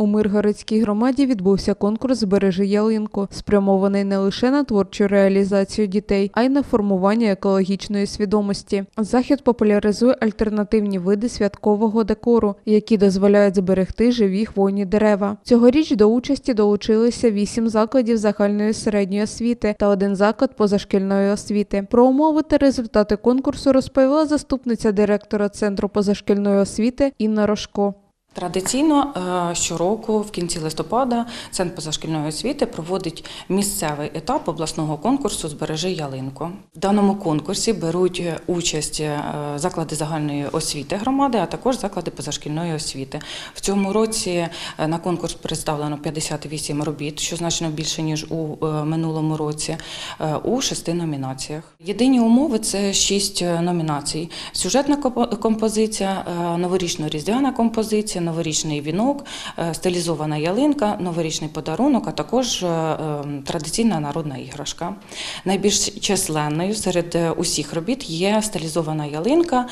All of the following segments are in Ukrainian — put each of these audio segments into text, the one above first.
У Миргородській громаді відбувся конкурс «Збережи ялинку, спрямований не лише на творчу реалізацію дітей, а й на формування екологічної свідомості. Захід популяризує альтернативні види святкового декору, які дозволяють зберегти живі хвойні дерева. Цьогоріч до участі долучилися вісім закладів загальної середньої освіти та один заклад позашкільної освіти. Про умови та результати конкурсу розповіла заступниця директора центру позашкільної освіти Інна Рожко. Традиційно е, щороку, в кінці листопада, Центр позашкільної освіти проводить місцевий етап обласного конкурсу Збережи ялинку. В даному конкурсі беруть е, участь е, заклади загальної освіти громади, а також заклади позашкільної освіти. В цьому році на конкурс представлено 58 робіт, що значно більше ніж у минулому році, у шести номінаціях. Єдині умови це шість номінацій: сюжетна композиція, новорічно-різдвяна композиція, новорічний вінок, е, стилізована ялинка, новорічний подарунок, а також е, е, традиційна народна іграшка. Найбільш численною серед е, усіх робіт є стилізована ялинка.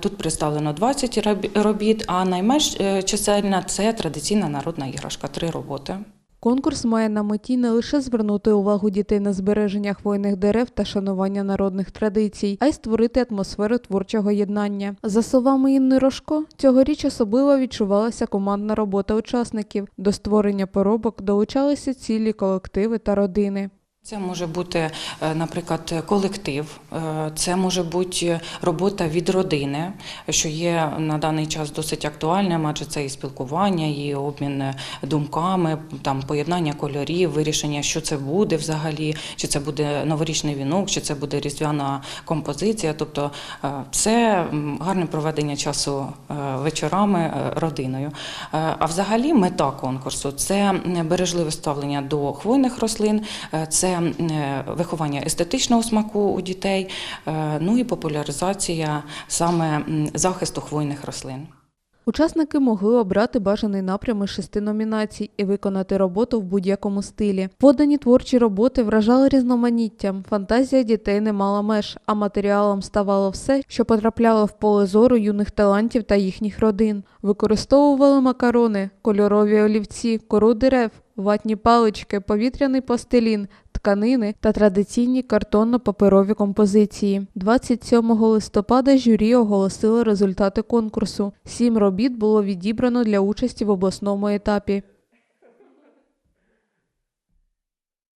Тут представлено 20 робіт, а найменш чисельна це традиційна народна іграшка три роботи. Конкурс має на меті не лише звернути увагу дітей на збереження хвойних дерев та шанування народних традицій, а й створити атмосферу творчого єднання. За словами Інни Рожко, цьогоріч особливо відчувалася командна робота учасників. До створення поробок долучалися цілі колективи та родини. Це може бути, е, наприклад, колектив, е, це може бути робота від родини, що є на даний час досить актуальним, адже це і спілкування, і обмін думками, там поєднання кольорів, вирішення, що це буде взагалі, чи це буде новорічний вінок, чи це буде різдвяна композиція. Тобто е, це гарне проведення часу е, вечорами е, родиною. Е, А взагалі мета конкурсу це бережливе ставлення до хвойних рослин, е, е, виховання естетичного смаку у дітей, е, ну і популяризація саме захисту хвойних рослин. Учасники могли обрати бажаний напрям із шести номінацій і виконати роботу в будь-якому стилі. Подані творчі роботи вражали різноманіттям. Фантазія дітей не мала меж, а матеріалом ставало все, що потрапляло в поле зору юних талантів та їхніх родин. Використовували макарони, кольорові олівці, кору дерев, ватні палички, повітряний пластилін, тканини та традиційні картонно-паперові композиції. 27 листопада журі оголосили результати конкурсу. Сім робіт було відібрано для участі в обласному етапі.